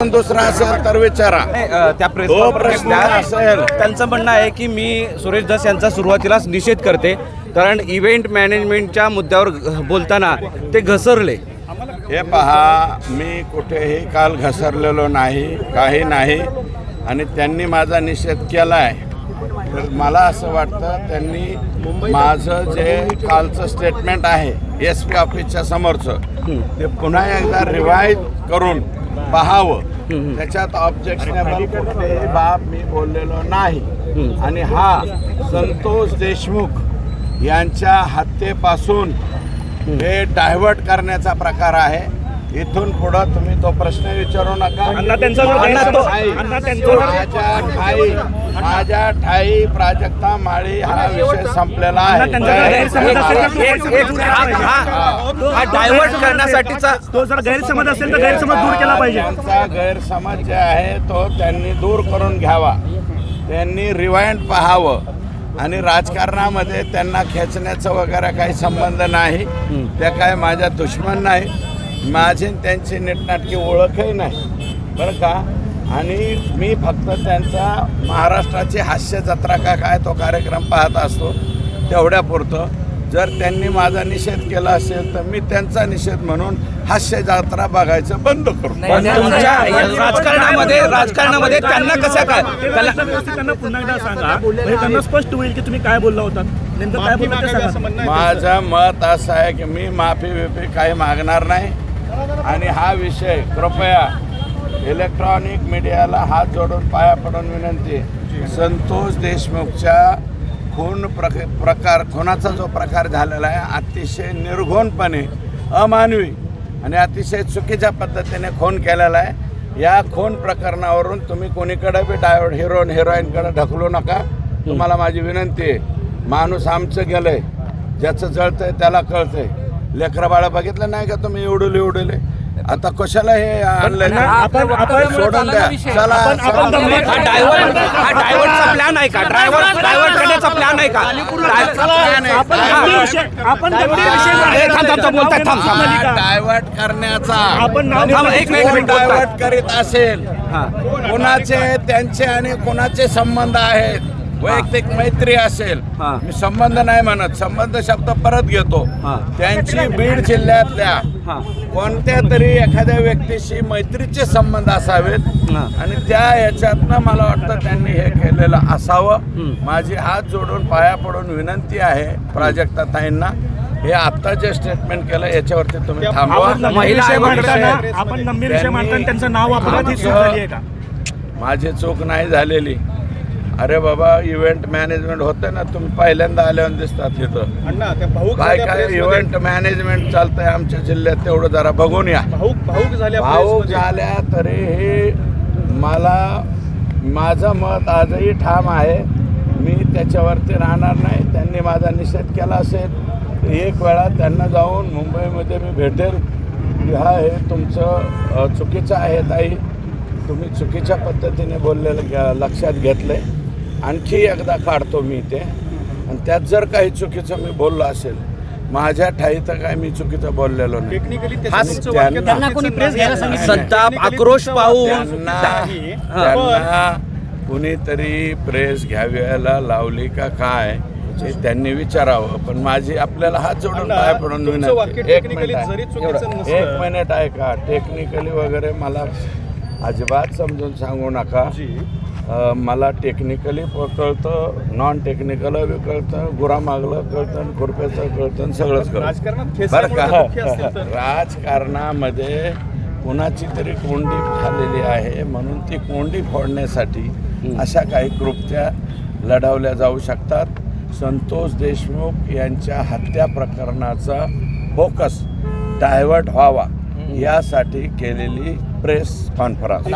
दुसरा असेल तर विचारा त्या प्रेस तो प्रश्न. असेल. त्यांचं म्हणणं आहे की मी सुरेश दास यांचा सुरुवातीलाच निषेध करते कारण इव्हेंट मॅनेजमेंटच्या मुद्द्यावर बोलताना ते घसरले हे पहा मी कुठेही काल घसरलेलो नाही काही नाही आणि त्यांनी माझा निषेध केला आहे तर मला असं वाटतं त्यांनी माझं जे कालचं स्टेटमेंट आहे एस पी ऑफिसच्या समोरचं ते पुन्हा एकदा रिवाईज करून पाहावं. त्याच्यात ऑब्जेक्शनेबल कुठलीही बाब मी बोललेलो नाही. आणि हा संतोष देशमुख यांच्या हत्येपासून हे डायव्हर्ट करण्याचा प्रकार आहे. इथून पुढं तुम्ही तो प्रश्न विचारू नका. माझ्या ठाई- माझ्या ठाई प्राजक्ता माळी हा विषय संपलेला आहे. डायव्हर्ट करण्यासाठीचा तो जर गैरसमज असेल तर गैरसमज दूर केला पाहिजे. त्यांचा गैरसमज जे आहे तो त्यांनी दूर करून घ्यावा. त्यांनी रिवाइंड पाहावं. आणि राजकारणामध्ये त्यांना खेचण्याचा वगैरे काही संबंध नाही. त्या काय माझ्या दुश्मन नाही. माझी त्यांची नीटनाटकी ओळखही नाही. बरं का? आणि मी फक्त त्यांचा महाराष्ट्राची हास्य जत्रा का काय तो कार्यक्रम पाहत असतो तेवढ्यापुरतं. जर त्यांनी माझा निषेध केला असेल तर मी त्यांचा निषेध म्हणून हास्य जत्रा बघायचं बंद तुमच्या राजकारणामध्ये राजकारणामध्ये त्यांना कशा काय त्यांना पुन्हा एकदा सांगा. म्हणजे त्यांना स्पष्ट होईल की तुम्ही काय बोलला होता. नेमकं काय बोलला माझं मत असं आहे की मी माफी बिफी काही मागणार नाही. आणि हा विषय कृपया इलेक्ट्रॉनिक मीडियाला हात जोडून पाया पडून विनंती. आहे. संतोष देशमुखच्या खून प्रक प्रकार खुनाचा जो प्रकार झालेला आहे अतिशय निर्घोणपणे अमानवी आणि अतिशय चुकीच्या पद्धतीने खून केलेला आहे. या खून प्रकरणावरून तुम्ही कोणीकडे बी डायव्हर्ट हिरोईन हिरोईनकडे ढकलू नका. तुम्हाला माझी विनंती आहे. माणूस आमचं गेलंय. ज्याचं जळतंय त्याला कळतंय. लेकरं बाळं बघितलं नाही का तुम्ही उडवले उडवले आता कशाला हे आणलंय आपण आपण सोडून द्या चला आपण- चला. हा डायव्हर्ट हा डायव्हर्टचा प्लॅन आहे का ड्रायव्हर डायव्हर्ट करण्याचा प्लॅन आहे का आपण गंभीर विषय आपण गंभीर विषय ए, थांब, थांब, थांब, बोलताय, थांब, थांब. मालिका. डायव्हर्ट करण्याचा आपण नाव थांब, एक मिनिट, कोण एक. डायव्हर्ट करीत असेल. कोणाचे त्यांचे आणि कोणाचे संबंध आहेत वैयक्तिक मैत्री असेल. मी संबंध नाही म्हणत संबंध शब्द परत घेतो. त्यांची बीड जिल्ह्यातल्या. कोणत्या तरी एखाद्या व्यक्तीशी मैत्रीचे संबंध असावेत. आणि त्या याच्यातनं मला वाटतं त्यांनी हे केलेलं असावं. माझी हात जोडून पाया पडून विनंती आहे प्राजक्ता ताईंना हे आत्ता जे स्टेटमेंट केलं याच्यावरती तुम्ही थांबवा आपण त्यांचं नाव माझी चूक नाही झालेली अरे बाबा इव्हेंट मॅनेजमेंट होतं ना तुम्ही पहिल्यांदा आल्यावर दिसतात तिथं. काय काय इव्हेंट मॅनेजमेंट चालतंय आमच्या जिल्ह्यात तेवढं जरा बघून या. भाऊक भाऊक झाल्या. झाल्या तरीही मला माझं मत आजही ठाम आहे. मी त्याच्यावरती राहणार नाही. त्यांनी माझा निषेध केला असेल. तर एक वेळा त्यांना जाऊन मुंबईमध्ये मी भेटेल. की हा हे तुमचं चुकीचं आहे ताई. तुम्ही चुकीच्या पद्धतीने बोललेलं लक्षात घेतलंय. आणखी एकदा काढतो मी ते आणि त्यात जर काही चुकीचं मी बोललो असेल माझ्या ठाई तर काय मी चुकीचं बोललेलो नाही? संताप आक्रोश पाहून. कुणीतरी प्रेस घ्याव्याला लावली का काय हे त्यांनी विचारावं. पण माझी आपल्याला हात जोडून पाय पडून एक मिनिट जरी आहे. चुकीचं एवढं. नसलं- एक मिनिट आहे का? टेक्निकली वगैरे मला अजिबात समजून सांगू नका. मला टेक्निकली कळतं नॉन टेक्निकल बी कळतं गुरामागलं कळतं खुरप्याचं कळतं सगळंच कळतं. राजकारणात बरं का? राजकारणामध्ये कुणाची तरी कोंडी झालेली आहे म्हणून ती कोंडी फोडण्यासाठी अशा काही कृत्या लढवल्या जाऊ शकतात. संतोष देशमुख यांच्या हत्या प्रकरणाचा फोकस डायव्हर्ट व्हावा यासाठी केलेली प्रेस कॉन्फरन्स.